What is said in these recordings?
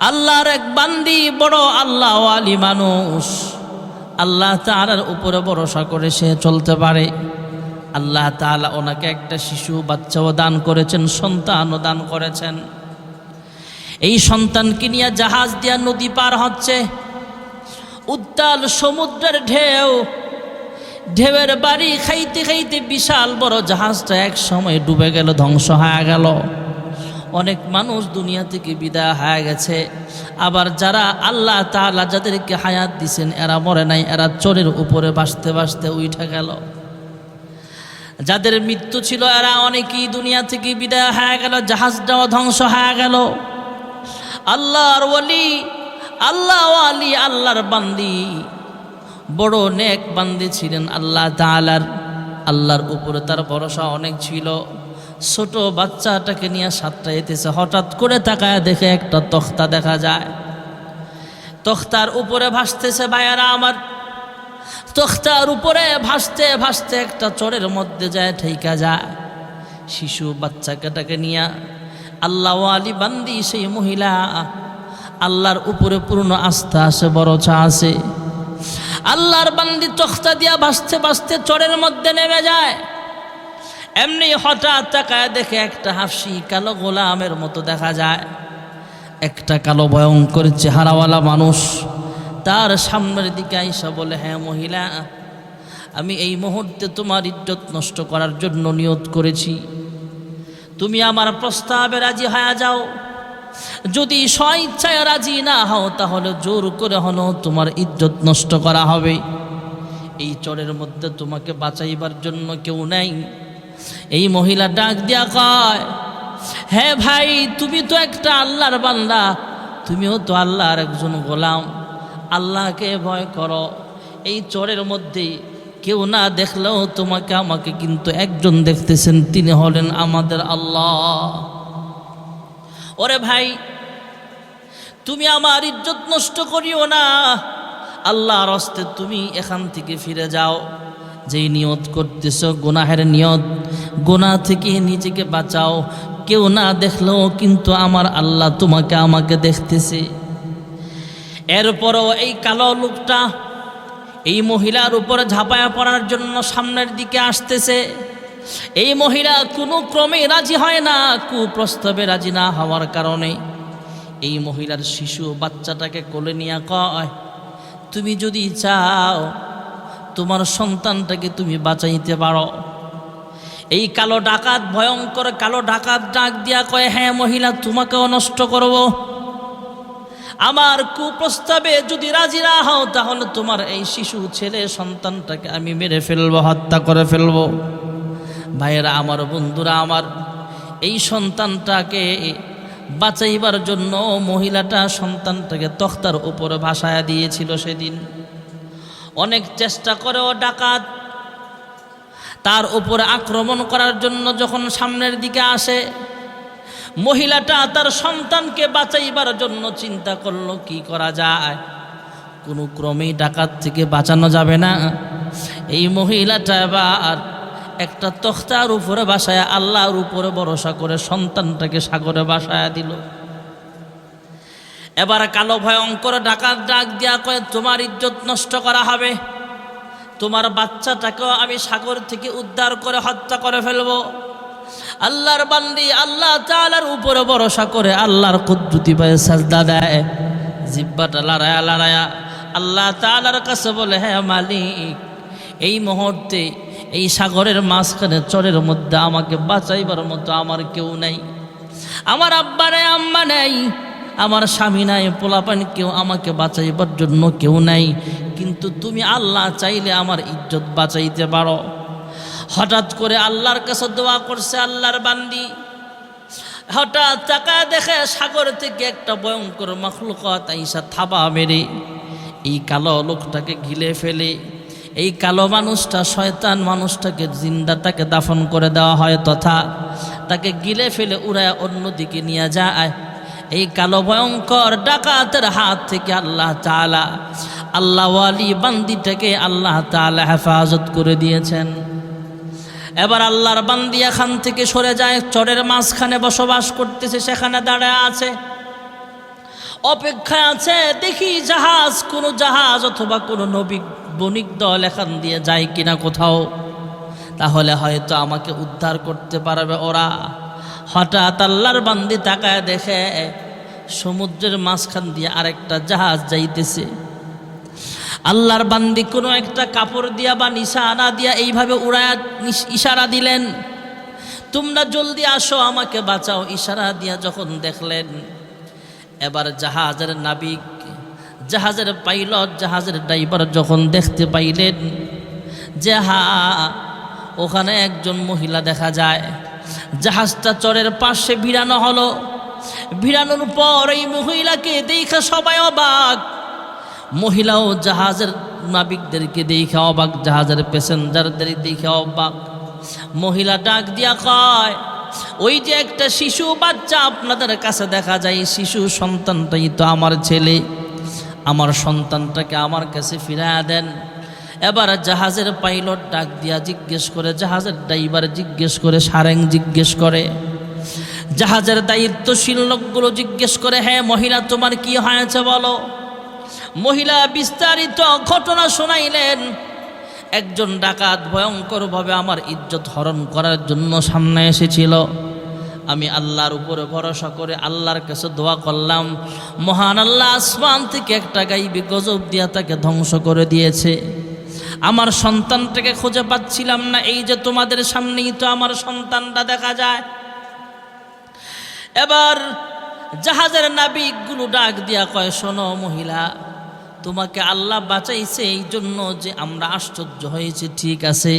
আল্লাহর এক বান্দি বড় আল্লাহ আলী মানুষ। আল্লাহ তালার উপরে ভরসা করে সে চলতে পারে। আল্লাহ তাআলা ওনাকে একটা শিশু, বাচ্চাও দান করেছেন, সন্তানও দান করেছেন। এই সন্তানকে নিয়ে জাহাজ দিয়া নদী পার হচ্ছে। উত্তাল সমুদ্রের ঢেউ। ঢেউয়ের বাড়ি খাইতে খাইতে বিশাল বড় জাহাজটা এক সময় ডুবে গেল, ধ্বংস হয়ে গেল। অনেক মানুষ দুনিয়া থেকে বিদায় হয়ে গেছে। আবার যারা আল্লাহ তাআলা যাদেরকে হায়াত দিছেন, এরা মরে নাই, এরা চোরের উপরে বাসতে বাসতে উঠে গেল। যাদের মৃত্যু ছিল, এরা অনেকেই দুনিয়া থেকে বিদায় হয়ে গেল জাহাজটাও ধ্বংস হয়ে গেল। আল্লাহর ওলি আল্লাহ আলী আল্লাহর বান্দি। বড় নেক বান্দি ছিলেন আল্লাহ তাআলার। আল্লাহর উপরে তার ভরসা অনেক ছিল। ছোট বাচ্চাটাকে নিয়ে সাতটা এতেছে। হঠাৎ করে তাকায় দেখে একটা তখ্তা দেখা যায়। তখ্তার উপরে ভাসতেছে বায়ারা আমার তখ্তার উপরে ভাসতে ভাসতে একটা চরের মধ্যে যায় ঠেকা যায়। শিশু বাচ্চাটাকে নিয়ে, আল্লাহ আলী বান্দি, সেই মহিলা। আল্লাহর উপরে পূর্ণ আস্থা আছে, ভরসা আছে। আল্লাহর বান্দি তখ্তা দিয়া ভাসতে ভাসতে চরের মধ্যে নেমে যায়। এমনি হঠাৎ তাকায় দেখে একটা হাফসি কালো গোলামের মতো দেখা যায়। একটা কালো ভয়ঙ্কর চেহারাওয়ালা মানুষ তার সামনের দিকে আইসা বলে হ্যাঁ মহিলা, আমি এই মুহূর্তে তোমার ইজ্জত নষ্ট করার জন্য নিয়ত করেছি। তুমি আমার প্রস্তাবে রাজি হয়ে যাও। যদি স্বইচ্ছায় রাজি না হও, তাহলে জোর করে হলো তোমার ইজ্জত নষ্ট করা হবে। এই চরের মধ্যে তোমাকে বাঁচাইবার জন্য কেউ নেই। এই মহিলা ডাক দিয়া কয় হ্যাঁ ভাই, তুমি তো একটা আল্লাহর বান্দা। তুমিও তো আল্লাহর একজন গোলাম। আল্লাহকে ভয় করো। এই চরের মধ্যে কেউ না দেখলেও তোমাকে আমাকে কিন্তু একজন দেখতেছেন, তিনি হলেন আমাদের আল্লাহ। ওরে ভাই, তুমি আমার ইজ্জত নষ্ট করিও না। আল্লাহর হস্তে তুমি এখান থেকে ফিরে যাও। যেই নিয়ত করতেছ, গুনাহের নিয়ত গুনাহ থেকে নিজেকে বাঁচাও। কেউ না দেখলেও কিন্তু আমার আল্লাহ তোমাকে আমাকে দেখতেছে। এরপরও এই কালো লোকটা এই মহিলার উপরে ঝাঁপায়া পড়ার জন্য সামনের দিকে আসতেছে। এই মহিলা কোনো ক্রমে রাজি হয় না, কুপ্রস্তাবে রাজি না হওয়ার কারণে। এই মহিলার শিশু বাচ্চাটাকে কোলে নিয়ে কয়, তুমি যদি চাও, তোমার সন্তানটাকে তুমি বাঁচাইতে পারো। এই কালো ডাকাত, ভয়ঙ্কর কালো ডাকাত ডাক দিয়া কয় হ্যাঁ মহিলা, তোমাকেও নষ্ট করব। আমার কুপ্রস্তাবে যদি রাজি না হও, তাহলে তোমার এই শিশু, ছেলে, সন্তানটাকে আমি মেরে ফেলব, হত্যা করে ফেলব। ভাইয়েরা, আমার বন্ধুরা, আমার এই সন্তানটাকে বাঁচাইবার জন্য মহিলাটা সন্তানটাকে তখতার উপরে ভাসায়া দিয়েছিল সেদিন। অনেক চেষ্টা করেও ডাকাত তার উপরে আক্রমণ করার জন্য যখন সামনের দিকে আসে, মহিলাটা তার সন্তানকে বাঁচাইবার জন্য চিন্তা করল, কি করা যায়? কোনো ক্রমেই ডাকাত থেকে বাঁচানো যাবে না। এই মহিলাটা এবার একটা তখতার উপরে বাসায়, আল্লাহর উপরে ভরসা করে সন্তানটাকে সাগরে বাসায় দিল। এবার কালো ভয়ঙ্কর ডাকাত ডাক দিয়া কয়ে, তোমার ইজ্জত নষ্ট করা হবে? তোমার বাচ্চাটাকেও আমি সাগর থেকে উদ্ধার করে হত্যা করে ফেলব। আল্লাহর বান্দি, আল্লাহ তালার উপরে ভরসা করে আল্লাহর কুদ্রুতি পায়ে সাজদা দেয়। জিব্বাটা লড়ায়া লড়ায়া আল্লাহ তালার কাছে বলে হ্যাঁ মালিক, এই মুহূর্তে এই সাগরের মাঝখানে চরের মধ্যে আমাকে বাঁচাইবার মতো আমার কেউ নাই। আমার আব্বা নেই, আম্মা নেই আমার স্বামী নাই, পোলাপান কেউ আমাকে বাঁচাইবার জন্য কেউ নাই। কিন্তু তুমি আল্লাহ চাইলে আমার ইজ্জত বাঁচাইতে পারো। হঠাৎ করে আল্লাহর কাছে দোয়া করছে আল্লাহর বান্দি। হঠাৎ টাকা দেখে সাগর থেকে একটা ভয়ঙ্কর মখলুকত আইসা থাবা মেরে। এই কালো লোকটাকে ঘিলে ফেলে। এই কালো মানুষটা শয়তান মানুষটাকে জিন্দাটাকে দাফন করে দেওয়া হয় তথা তাকে গিলে ফেলে উড়ায় অন্যদিকে নিয়ে যায়। এই কালো ভয়ঙ্কর ডাকাতের হাত থেকে আল্লাহ তালা আল্লাহ আলী বান্দিটাকে আল্লাহ তালা হেফাজত করে দিয়েছেন। এবার আল্লাহর বান্দি এখান থেকে সরে যায়, চরের মাঝখানে বসবাস করতেছে, সেখানে দাঁড়ায় আছে। অপেক্ষা আছে, দেখি জাহাজ, কোনো জাহাজ অথবা কোনো নবী বণিক দল এখান দিয়ে যায় কিনা কোথাও। তাহলে হয়তো আমাকে উদ্ধার করতে পারবে ওরা। হঠাৎ আল্লাহর বান্দি তাকায় দেখে সমুদ্রের মাঝখান দিয়ে আরেকটা জাহাজ যাইতেছে। আল্লাহর বান্দি কোনো একটা কাপড় দিয়া বা নিশানা দিয়া এইভাবে উড়ায় নিশ- ইশারা দিলেন। তোমরা জলদি আসো, আমাকে বাঁচাও, ইশারা দিয়া যখন দেখলেন, এবার জাহাজের নাবিক, জাহাজের পাইলট, জাহাজের ড্রাইভার যখন দেখতে পাইলেন যে, হা, ওখানে একজন মহিলা দেখা যায়। জাহাজটা চরের পাশে ভিড়ানো হলো। ভিড়ানোর পর এই মহিলাকে দেখে সবাই অবাক। মহিলাও জাহাজের নাবিকদেরকে দেখে অবাক, জাহাজের প্যাসেঞ্জারদের দেখে অবাক। মহিলা ডাক দিয়া কয়, ওই যে একটা শিশু বাচ্চা আপনাদের কাছে দেখা যায়, শিশু সন্তানটাই তো আমার ছেলে। আমার সন্তানটাকে আমার কাছে ফিরাইয়া দেন। এবার জাহাজের পাইলট ডাক দিয়া জিজ্ঞেস করে, জাহাজের ড্রাইভার জিজ্ঞেস করে, সারেং জিজ্ঞেস করে? জাহাজের দায়িত্বশীল লোকগুলো জিজ্ঞেস করে হ্যাঁ মহিলা, তোমার কি হয়েছে বলো? মহিলা বিস্তারিত ঘটনা শোনাইলেন, একজন ডাকাত ভয়ঙ্করভাবে আমার ইজ্জত হরণ করার জন্য সামনে এসেছিল। আমি আল্লাহর উপরে ভরসা করে আল্লাহর কাছে দোয়া করলাম। মহান আল্লাহ আসমান থেকে একটা গাইবি গজব দিয়া তাকে ধ্বংস করে দিয়েছে। আমার সন্তানটাকে খুঁজে পাচ্ছিলাম না, এই যে তোমাদের সামনেই তো আমার সন্তানটা দেখা যায়। এবার জাহাজের নাবিকগুলো ডাক দিয়া কয়, শোনো মহিলা, তোমাকে আল্লাহ বাঁচাইছে এই জন্য যে আমরা আশ্চর্য হয়েছে, ঠিক আছে?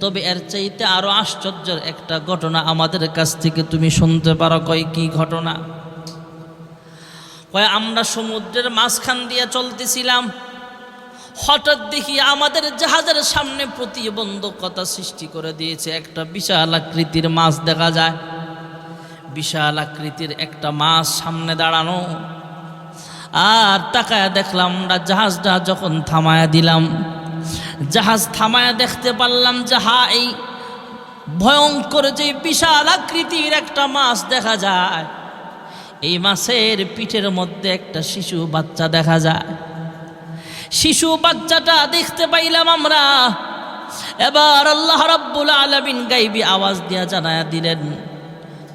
তবে এর চাইতে আরও আশ্চর্যের একটা ঘটনা আমাদের কাছ থেকে তুমি শুনতে পারো, কয়, কি ঘটনা? কয়, আমরা সমুদ্রের মাঝখান দিয়ে চলতেছিলাম। হঠাৎ দেখি আমাদের জাহাজের সামনে প্রতিবন্ধকতা সৃষ্টি করে দিয়েছে। একটা বিশাল আকৃতির মাছ দেখা যায়। বিশাল আকৃতির একটা মাছ সামনে দাঁড়ানো। আর তাকায় দেখলাম আমরা জাহাজটা যখন থামায়া দিলাম, জাহাজ থামায়া দেখতে পারলাম যে, হা, এই ভয়ঙ্কর যে বিশাল আকৃতির একটা মাছ দেখা যায়। এই মাছের পিঠের মধ্যে একটা শিশু বাচ্চা দেখা যায়। শিশু বাচ্চাটা দেখতে পাইলাম আমরা। এবার আল্লাহ রাব্বুল আলামিন গাইবি আওয়াজ দিয়া জানায়া দিলেন,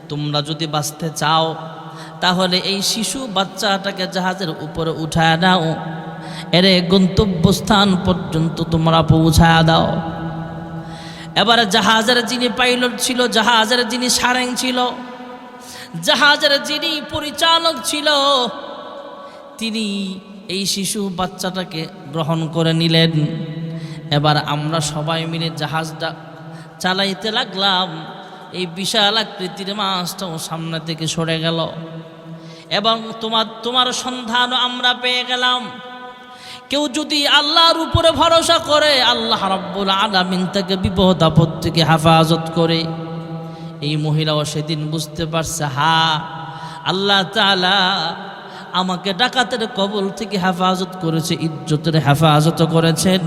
তোমরা যদি বাঁচতে চাও, তাহলে এই শিশু বাচ্চাটাকে জাহাজের উপরে উঠায় দাও এরে গন্তব্যস্থান পর্যন্ত তোমরা পৌঁছায় দাও। এবারে জাহাজের যিনি পাইলট ছিল, জাহাজের যিনি সারেং ছিল, জাহাজের যিনি পরিচালক ছিল, তিনি এই শিশু বাচ্চাটাকে গ্রহণ করে নিলেন। এবার আমরা সবাই মিলে জাহাজটা চালাইতে লাগলাম। এই বিশাল আকৃতির মাছটাও সামনে থেকে সরে গেল। এবং তোমার তোমার সন্ধানও আমরা পেয়ে গেলাম। কেউ যদি আল্লাহর উপরে ভরসা করে, আল্লাহ রব্বুল আলামিন তাকে বিপদ আপদ থেকে হেফাজত করে। এই মহিলাও সেদিন বুঝতে পারছে, হা, আল্লাহ তাআলা আমাকে ডাকাতের কবল থেকে হেফাজত করেছে, ইজ্জতের হেফাজত করেছেন।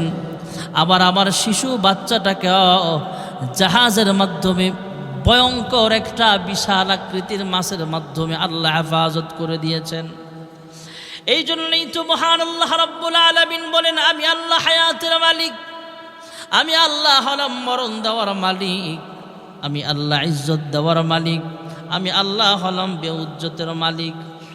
আবার আমার শিশু বাচ্চাটাকে জাহাজের মাধ্যমে, ভয়ঙ্কর একটা বিশাল আকৃতির মাছের মাধ্যমে আল্লাহ হেফাজত করে দিয়েছেন। এই জন্যই তো মহান আল্লাহ রব্বুল আলমিন বলেন, আমি আল্লাহ হায়াতের মালিক, আমি আল্লাহ হলাম মরণ দেওয়ার মালিক, আমি আল্লাহ ইজ্জত দেওয়ার মালিক, আমি আল্লাহ হলাম বেউজ্জতের মালিক।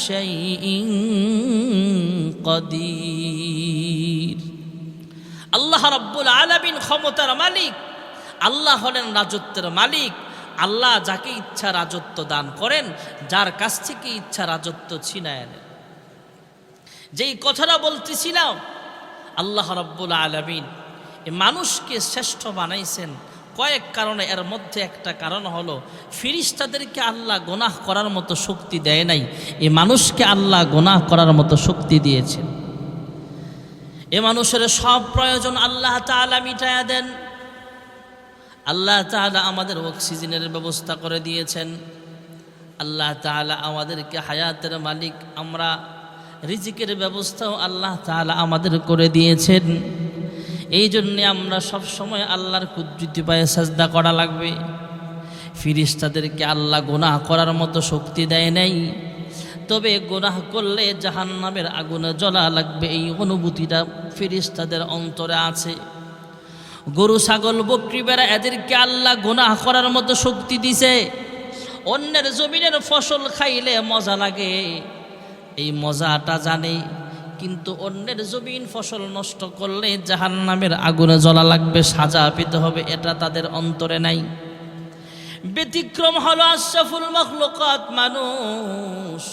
شيء قدير আল্লাহ রাব্বুল আলামিন ক্ষমতার মালিক আল্লাহ হলেন রাজত্বের মালিক আল্লাহ যাকে ইচ্ছা রাজত্ব দান করেন যার কাছ থেকে ইচ্ছা রাজত্ব ছিনায় নেন যেই কথাটা বলতেছিলাম আল্লাহ রাব্বুল আলামিন এ মানুষকে শ্রেষ্ঠ বানাইছেন কয়েক কারণে এর মধ্যে একটা কারণ হলো, ফিরিস্তাদেরকে আল্লাহ গোনাহ করার মতো শক্তি দেয় নাই। এ মানুষকে আল্লাহ গোনাহ করার মতো শক্তি দিয়েছেন। এ মানুষের সব প্রয়োজন আল্লাহ তাআলা মিটায়া দেন। আল্লাহ তাআলা আমাদের অক্সিজেনের ব্যবস্থা করে দিয়েছেন। আল্লাহ তাআলা আমাদেরকে হায়াতের মালিক, আমরা রিজিকের ব্যবস্থাও আল্লাহ তাআলা আমাদের করে দিয়েছেন। এই জন্যে আমরা সব সময় আল্লাহর কুদৃতি পায়ে সাজদা করা লাগবে। ফিরিস্তাদেরকে আল্লাহ গোনাহ করার মতো শক্তি দেয় নাই। তবে গোনাহ করলে জাহান্নামের আগুনে জ্বলা লাগবে এই অনুভূতিটা ফিরিস্তাদের অন্তরে আছে। গরু, ছাগল, বকরি বেড়া এদেরকে আল্লাহ গোনাহ করার মতো শক্তি দিছে। অন্যের জমিনের ফসল খাইলে মজা লাগে। এই মজাটা জানে। কিন্তু অন্যের জমিন ফসল নষ্ট করলে জাহান নামের আগুনে জ্বলা লাগবে, সাজা পেতে হবে, এটা তাদের অন্তরে নাই। ব্যতিক্রম হলো আশরাফুল মখলুকাত মানুষ।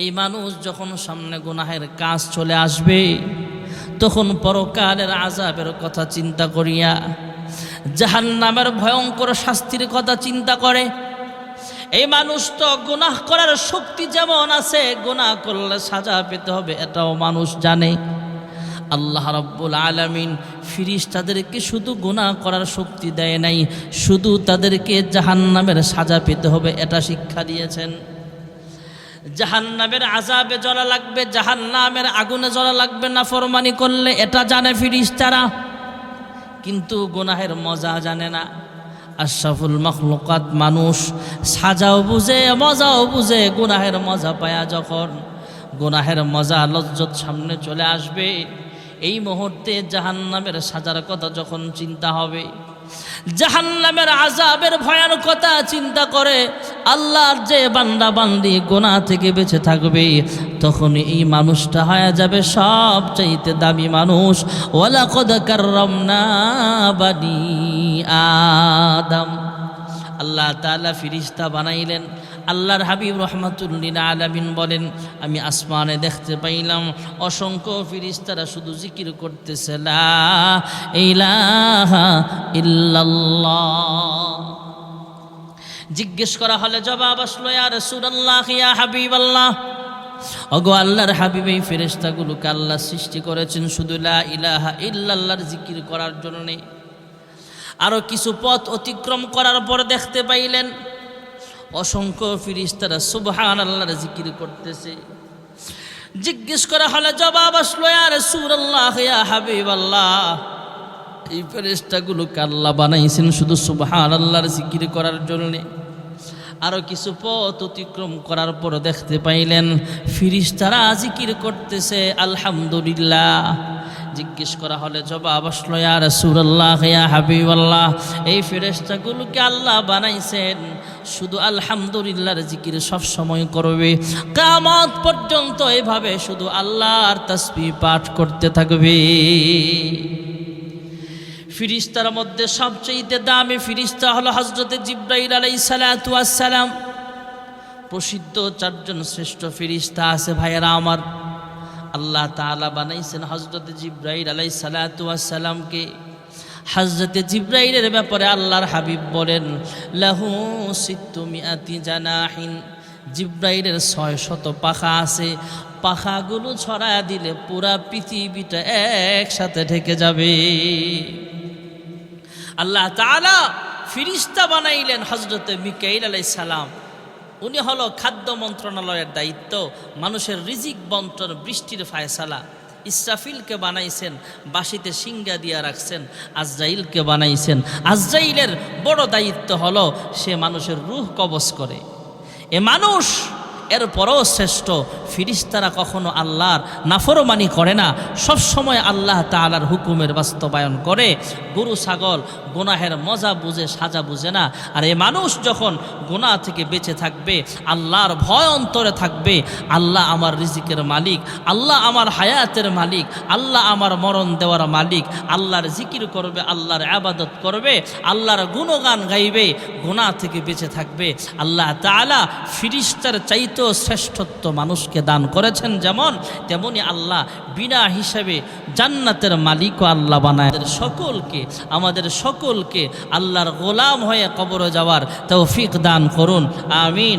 এই মানুষ যখন সামনে গুনাহের কাজ চলে আসবে, তখন পরকালের আজাবের কথা চিন্তা করিয়া, জাহান্নামের ভয়ঙ্কর শাস্তির কথা চিন্তা করে এই মানুষ তো গুনাহ করার শক্তি যেমন আছে, গুনাহ করলে সাজা পেতে হবে, এটাও মানুষ জানে। আল্লাহ রব্বুল আলামিন ফিরিস তাদেরকে শুধু গুনাহ করার শক্তি দেয় নাই, শুধু তাদেরকে জাহান্নামের সাজা পেতে হবে, এটা শিক্ষা দিয়েছেন। জাহান্নামের আজাবে জ্বলা লাগবে, জাহান্নামের আগুনে জ্বলা লাগবে না ফরমানি করলে এটা জানে ফিরিস তারা কিন্তু গুনাহের মজা জানে না। আশরাফুল মখলুকাত মানুষ, সাজাও বুঝে, মজাও বুঝে, গুনাহের মজা পায়া যখন, গুনাহের মজা লজ্জত সামনে চলে আসবে। এই মুহূর্তে জাহান্নামের সাজার কথা যখন চিন্তা হবে জাহান্নামের আজাবের ভয়ানকতা চিন্তা করে আল্লাহর যে বান্দা বান্দি গোনা থেকে বেঁচে থাকবে তখন এই মানুষটা হয়ে যাবে সব চাইতে দামি মানুষ। ওলা কদ কাররামনা বানি আদম। আল্লাহ তালা ফিরিস্তা বানাইলেন। আল্লাহর হাবিব রহমাতুল্লিন আলামিন বলেন, আমি আসমানে দেখতে পাইলাম অসংখ্য ফিরিস্তারা শুধু জিকির করতেছে, লা ইলাহা জিজ্ঞেস করা হলে জবাব আসলো, ইয়া রাসূলুল্লাহ, ইয়া হাবিবাল্লাহ। অগো আল্লাহর হাবিব, এই ফেরেশতাগুলোকে আল্লাহ সৃষ্টি করেছেন শুধু ইলাহা ইল্লাল্লাহর জিকির করার জন্যে। আরও কিছু পথ অতিক্রম করার পর দেখতে পাইলেন অসংখ্য ফিরিস্তারা সুবহান আল্লাহর জিকির করতেছে। জিজ্ঞেস করা হলে, জবাব আসলো আর সুরাল্লাহ ইয়া হাবিব আল্লাহ এই ফেরেস্তাগুলোকে আল্লাহ বানাইছেন শুধু সুবহান আল্লাহর জিকির করার জন্যে। আরও কিছু পথ অতিক্রম করার পর দেখতে পাইলেন, ফিরিস্তারা জিকির করতেছে, আলহামদুলিল্লাহ। জিজ্ঞেস করা হলে জবাব আসলো, ইয়া রাসূলুল্লাহ, ইয়া হাবিবাল্লাহ, এই ফেরেশতাগুলোকে আল্লাহ বানাইছেন। শুধু আলহামদুলিল্লাহর জিকির সব সময় করবে। কামত পর্যন্ত এভাবে শুধু আল্লাহর তাসবিহ পাঠ করতে থাকবে। ফিরিস্তার মধ্যে সবচেয়ে দামি ফিরিস্তা হলো হজরতে জিব্রাইল আলাই সালাম। প্রসিদ্ধ চারজন শ্রেষ্ঠ ফিরিস্তা আছে ভাইয়েরা আমার। আল্লাহ তালা বানাইছেন হজরতে জিব্রাইল আলাই সালাতামকে হজরতে জিব্রাইলের ব্যাপারে আল্লাহর হাবিব বলেন, লাহু সিত্তুমিয়াতি জানাহিন। জিব্রাইলের ছয় শত পাখা আছে। পাখাগুলো ছড়ায় দিলে পুরা পৃথিবীটা একসাথে ঢেকে যাবে। আল্লাহ তালা ফিরিস্তা বানাইলেন হজরতে মিকাইল আলাই সালাম। উনি হলো খাদ্য মন্ত্রণালয়ের দায়িত্ব। মানুষের রিজিক বন্টন বৃষ্টির ফায়সালা। ইসরাফিলকে বানাইছেন বাসিতে সিঙ্গা দিয়া রাখছেন, আজরাইলকে বানাইছেন। আজরাইলের বড় দায়িত্ব হলো সে মানুষের রুহ কবজ করে। এ মানুষ এরপরও শ্রেষ্ঠ। ফিরিস্তারা কখনো আল্লাহর নাফরমানি করে না। সব সময় আল্লাহ তাআলার হুকুমের বাস্তবায়ন করে। গরু, ছাগল গোনাহের মজা বুঝে, সাজা বুঝে না। আর এ মানুষ যখন গুনাহ থেকে বেঁচে থাকবে, আল্লাহর ভয় অন্তরে থাকবে, আল্লাহ আমার রিজিকের মালিক, আল্লাহ আমার হায়াতের মালিক, আল্লাহ আমার মরণ দেওয়ার মালিক, আল্লাহর জিকির করবে, আল্লাহর আবাদত করবে, আল্লাহর গুণগান গাইবে, গুনাহ থেকে বেঁচে থাকবে। আল্লাহ তাআলা ফিরিস্তার চাইতে চাইতেও শ্রেষ্ঠত্ব মানুষকে দান করেছেন যেমন, তেমনি আল্লাহ বিনা হিসাবে জান্নাতের মালিকও আল্লাহ বানায়। সকলকে, আমাদের সকলকে আল্লাহর গোলাম হয়ে কবর যাওয়ার তৌফিক দান করুন, আমিন।